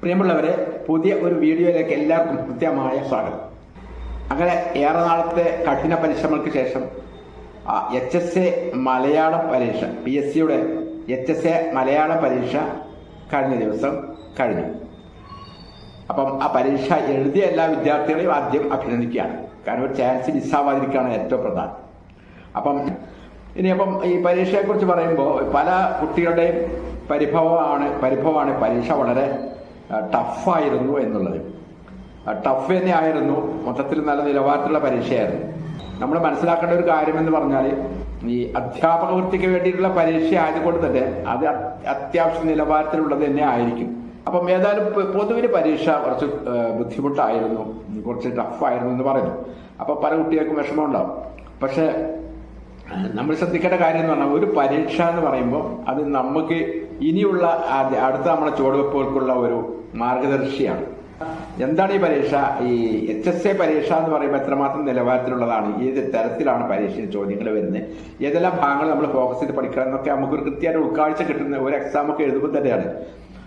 പ്രിയമുള്ളവരെ പുതിയ ഒരു വീഡിയോയിലേക്ക് എല്ലാവർക്കും കൃത്യമായ സ്വാഗതം. അങ്ങനെ ഏറെ നാളത്തെ കഠിന പരിശ്രമങ്ങൾക്ക് ശേഷം എച്ച് എസ് എ മലയാളം പരീക്ഷ പി എസ് സിയുടെ എച്ച് എസ് എ മലയാള പരീക്ഷ കഴിഞ്ഞ ദിവസം കഴിഞ്ഞു. അപ്പം ആ പരീക്ഷ എഴുതിയ എല്ലാ വിദ്യാർത്ഥികളെയും ആദ്യം അഭിനന്ദിക്കുകയാണ്. കാരണം ഒരു ചാൻസ് മിസ്സാവാതിരിക്കുകയാണ് ഏറ്റവും പ്രധാനം. അപ്പം ഇനിയപ്പം ഈ പരീക്ഷയെക്കുറിച്ച് പറയുമ്പോൾ പല കുട്ടികളുടെയും പരിഭവമാണ് പരിഭവമാണ് പരീക്ഷ വളരെ ടഫായിരുന്നു എന്നുള്ളത്. ടഫ് തന്നെ ആയിരുന്നു മൊത്തത്തിൽ നല്ല നിലവാരത്തിലുള്ള പരീക്ഷയായിരുന്നു. നമ്മൾ മനസ്സിലാക്കേണ്ട ഒരു കാര്യം എന്ന് പറഞ്ഞാൽ ഈ അധ്യാപക വൃത്തിക്ക് വേണ്ടിയിട്ടുള്ള പരീക്ഷ ആയതുകൊണ്ട് തന്നെ അത് അത്യാവശ്യ നിലവാരത്തിലുള്ളത് തന്നെ ആയിരിക്കും. അപ്പം ഏതായാലും പൊതുവിന് പരീക്ഷ കുറച്ച് ബുദ്ധിമുട്ടായിരുന്നു. കുറച്ച് ടഫായിരുന്നു എന്ന് പറയുന്നു. അപ്പൊ പല കുട്ടികൾക്കും വിഷമം ഉണ്ടാവും പക്ഷെ നമ്മൾ ശ്രദ്ധിക്കേണ്ട കാര്യം എന്ന് പറഞ്ഞാൽ ഒരു പരീക്ഷ എന്ന് പറയുമ്പോൾ അത് നമുക്ക് ഇനിയുള്ള അടുത്ത നമ്മുടെ ചുവടുവെപ്പുകൾക്കുള്ള ഒരു മാർഗദർശിയാണ്. എന്താണ് ഈ പരീക്ഷ? ഈ എച്ച് എസ് എ പരീക്ഷ എന്ന് പറയുമ്പോൾ എത്രമാത്രം നിലവാരത്തിലുള്ളതാണ്? ഏത് തരത്തിലാണ് പരീക്ഷയിൽ ചോദ്യങ്ങൾ വരുന്നത്? ഏതെല്ലാം ഭാഗങ്ങൾ നമ്മൾ ഫോക്കസ് ചെയ്ത് പഠിക്കണം എന്നൊക്കെ നമുക്കൊരു കൃത്യമായിട്ട് ഉൾക്കാഴ്ച കിട്ടുന്ന ഒരു എക്സാം ഒക്കെ എഴുതുമ്പോൾ തന്നെയാണ്.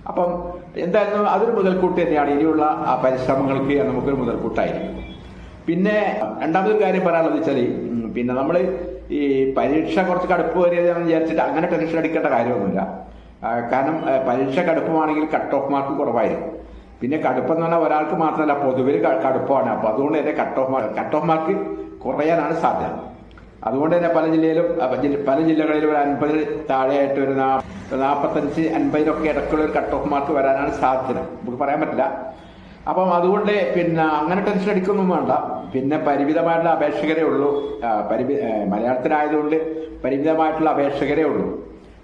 അപ്പം എന്തായാലും അതൊരു മുതൽക്കൂട്ട് തന്നെയാണ്. ഇനിയുള്ള ആ പരിശ്രമങ്ങൾക്ക് നമുക്കൊരു മുതൽക്കൂട്ടായിരിക്കും. പിന്നെ രണ്ടാമതൊരു കാര്യം പറയാനുള്ളത് വെച്ചാൽ പിന്നെ നമ്മൾ ഈ പരീക്ഷ കുറച്ച് കടുപ്പ് വരികയെന്ന് വിചാരിച്ചിട്ട് അങ്ങനെ ടെൻഷൻ അടിക്കേണ്ട കാര്യമൊന്നുമില്ല. കാരണം പരീക്ഷ കടുപ്പമാണെങ്കിൽ കട്ട് ഓഫ് മാർക്ക് കുറവായിരിക്കും. പിന്നെ കടുപ്പെന്ന് പറഞ്ഞാൽ ഒരാൾക്ക് മാത്രമല്ല പൊതുവിൽ കടുപ്പമാണ്. അപ്പൊ അതുകൊണ്ട് തന്നെ cut off mark cut off mark കുറയാനാണ് സാധ്യത. അതുകൊണ്ട് തന്നെ പല ജില്ലയിലും പല ജില്ലകളിലും ഒരു അൻപതിൽ താഴെയായിട്ട് ഒരു നാൽപ്പത്തഞ്ച് അൻപതിനൊക്കെ ഇടയ്ക്കുള്ള ഒരു കട്ട് ഓഫ് മാർക്ക് വരാനാണ് സാധ്യത. നമുക്ക് പറയാൻ പറ്റില്ല. അപ്പം അതുകൊണ്ട് പിന്നെ അങ്ങനെ ടെൻഷൻ അടിക്കൊന്നും വേണ്ട. പിന്നെ പരിമിതമായിട്ടുള്ള അപേക്ഷകരേ ഉള്ളൂ. പരിമി മലയാളത്തിലായതുകൊണ്ട് പരിമിതമായിട്ടുള്ള അപേക്ഷകരേ ഉള്ളൂ.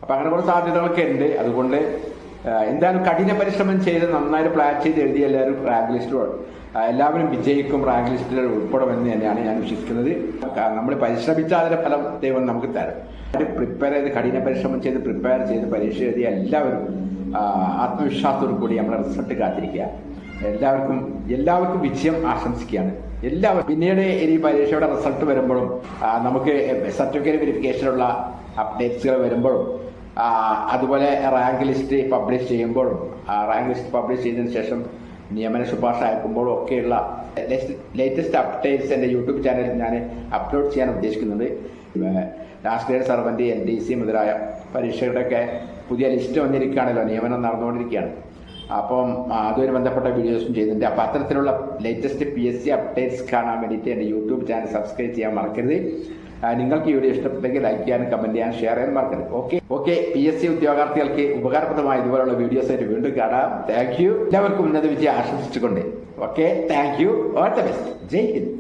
അപ്പം അങ്ങനെ കുറച്ച് സാധ്യതകളൊക്കെ ഉണ്ട് അതുകൊണ്ട് എന്തായാലും കഠിന പരിശ്രമം ചെയ്ത് നന്നായിട്ട് പ്ലാൻ ചെയ്ത് എഴുതി എല്ലാവരും റാങ്ക് ലിസ്റ്റിൽ എല്ലാവരും വിജയിക്കും റാങ്ക് ലിസ്റ്റിൽ ഉൾപ്പെടുമെന്ന് തന്നെയാണ് ഞാൻ വിശ്വസിക്കുന്നത്. നമ്മൾ പരിശ്രമിച്ചാൽ അതിന്റെ ഫലം ദൈവം നമുക്ക് തരും. പ്രിപ്പയർ ചെയ്ത് കഠിന പരിശ്രമം ചെയ്ത് പ്രിപ്പയർ ചെയ്ത് പരീക്ഷ എഴുതിയ എല്ലാവരും ആത്മവിശ്വാസത്തോടു കൂടി നമ്മുടെ റിസൾട്ട് കാത്തിരിക്കുക. എല്ലാവർക്കും എല്ലാവർക്കും വിജയം ആശംസിക്കുകയാണ്. എല്ലാവരും പിന്നീട് ഇനി പരീക്ഷയുടെ റിസൾട്ട് വരുമ്പോഴും നമുക്ക് സർട്ടിഫിക്കറ്റ് വെരിഫിക്കേഷനുള്ള അപ്ഡേറ്റ്സുകൾ വരുമ്പോഴും അതുപോലെ റാങ്ക് ലിസ്റ്റ് പബ്ലിഷ് ചെയ്യുമ്പോഴും റാങ്ക് ലിസ്റ്റ് പബ്ലിഷ് ചെയ്തതിനു ശേഷം നിയമന ശുപാർശ അയക്കുമ്പോഴും ഒക്കെയുള്ള ലേറ്റസ്റ്റ് അപ്ഡേറ്റ്സ് എന്റെ യൂട്യൂബ് ചാനലിൽ ഞാൻ അപ്ലോഡ് ചെയ്യാൻ ഉദ്ദേശിക്കുന്നുണ്ട്. Last grade servant N D C മുതലായ പരീക്ഷകളുടെയൊക്കെ പുതിയ ലിസ്റ്റ് വന്നിരിക്കുകയാണല്ലോ നിയമനം നടന്നുകൊണ്ടിരിക്കുകയാണ്. അപ്പം അതുമായി ബന്ധപ്പെട്ട വീഡിയോസും ചെയ്യുന്നുണ്ട് അപ്പം അത്തരത്തിലുള്ള latest P S C updates കാണാൻ വേണ്ടിയിട്ട് എന്റെ യൂട്യൂബ് ചാനൽ സബ്സ്ക്രൈബ് ചെയ്യാൻ മറക്കരുത്. നിങ്ങൾക്ക് ഈ വീഡിയോ ഇഷ്ടപ്പെട്ടെങ്കിൽ ലൈക്ക് ചെയ്യാനും കമന്റ് ചെയ്യാൻ ഷെയർ ചെയ്യാൻ മറക്കരുത്. Okay okay P S C ഉദ്യോഗാർത്ഥികൾക്ക് ഉപകാരപ്രദമായ ഇതുപോലുള്ള വീഡിയോസ് ആയിട്ട് വീണ്ടും കാണാം. താങ്ക് യു എല്ലാവർക്കും ഉന്നത വിജയം ആശംസിച്ചുകൊണ്ട്. Okay thank you all the best Jai Hind.